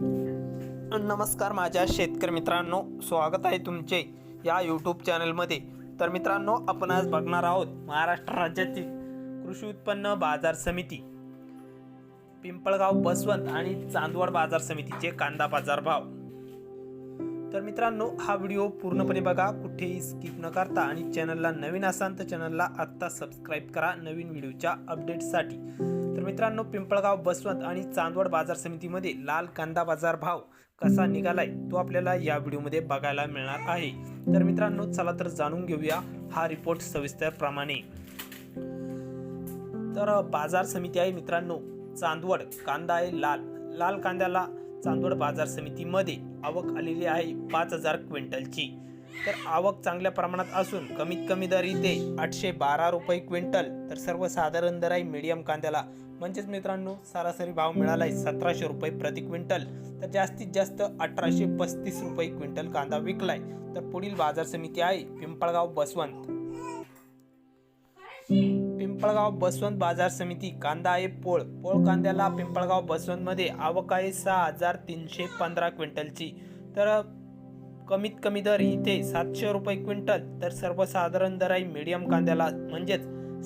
नमस्कार माझ्या शेतकरी मित्रांनो स्वागत आहे तुमचे या यूट्यूब चॅनलमध्ये तर मित्रांनो आपण आज बघणार आहोत महाराष्ट्र राज्यातील कृषी उत्पन्न बाजार समिती पिंपळगाव बसवंत आणि चांदवड बाजार समितीचे कांदा बाजार भाव. तर मित्रांनो हा व्हिडिओ पूर्णपणे बघा कुठेही स्किप न करता आणि चॅनलला नवीन असाल तर चॅनलला आत्ता सबस्क्राईब करा नवीन व्हिडिओच्या अपडेट्ससाठी तर मित्रांनो पिंपळगाव बसवंत आणि चांदवड बाजार समितीमध्ये लाल कांदा बाजार भाव कसा निघालाय तो आपल्याला या व्हिडिओमध्ये बघायला मिळणार आहे. तर मित्रांनो चला तर जाणून घेऊया हा रिपोर्ट सविस्तर प्रमाणे तर बाजार समिती आहे मित्रांनो चांदवड कांदा आहे लाल. लाल कांद्याला चांदवड बाजार समितीमध्ये आवक आलेली आहे पाच हजार क्विंटलची. तर आवक चांगल्या प्रमाणात असून कमीत कमी दर इथे आठशे बारा रुपये क्विंटल. तर सर्वसाधारण दर आहे मीडियम कांद्याला. म्हणजेच मित्रांनो सरासरी भाव मिळाला आहे सतराशे रुपये प्रति क्विंटल. तर जास्तीत जास्त अठराशे पस्तीस रुपये क्विंटल कांदा विकलाय. तर पुढील बाजार समिती आहे पिंपळगाव बसवंत. पिंपळगाव बसवंत बाजार समिती कांदा आहे पोळ. पोळ कांद्याला पिंपळगाव बसवंत मध्ये आवक आहे सहा हजार तीनशे पंधरा क्विंटलची. तर कमीत कमी दर इथे सातशे रुपये क्विंटल. तर सर्वसाधारण दर आहे मीडियम कांद्याला म्हणजेच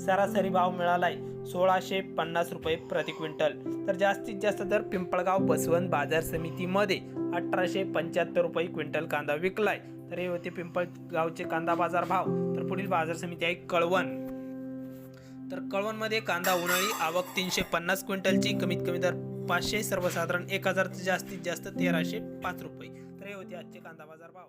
सरासरी भाव मिळालाय सोळाशे पन्नास रुपये प्रति क्विंटल. तर जास्तीत जास्त दर पिंपळगाव बसवंत बाजार समितीमध्ये अठराशे पंच्याहत्तर रुपये क्विंटल कांदा विकलाय. तर हे होते पिंपळगावचे कांदा बाजार भाव. तर पुढील बाजार समिती आहे कळवण. तर कळवणमध्ये कांदा उन्हाळी आवक तीनशे पन्नास क्विंटलची. कमीत कमी दर पाचशे सर्वसाधारण एक हजार जास्तीत जास्त तेराशे पाच रुपये. हे होते आजचे कांदा बाजार भाव.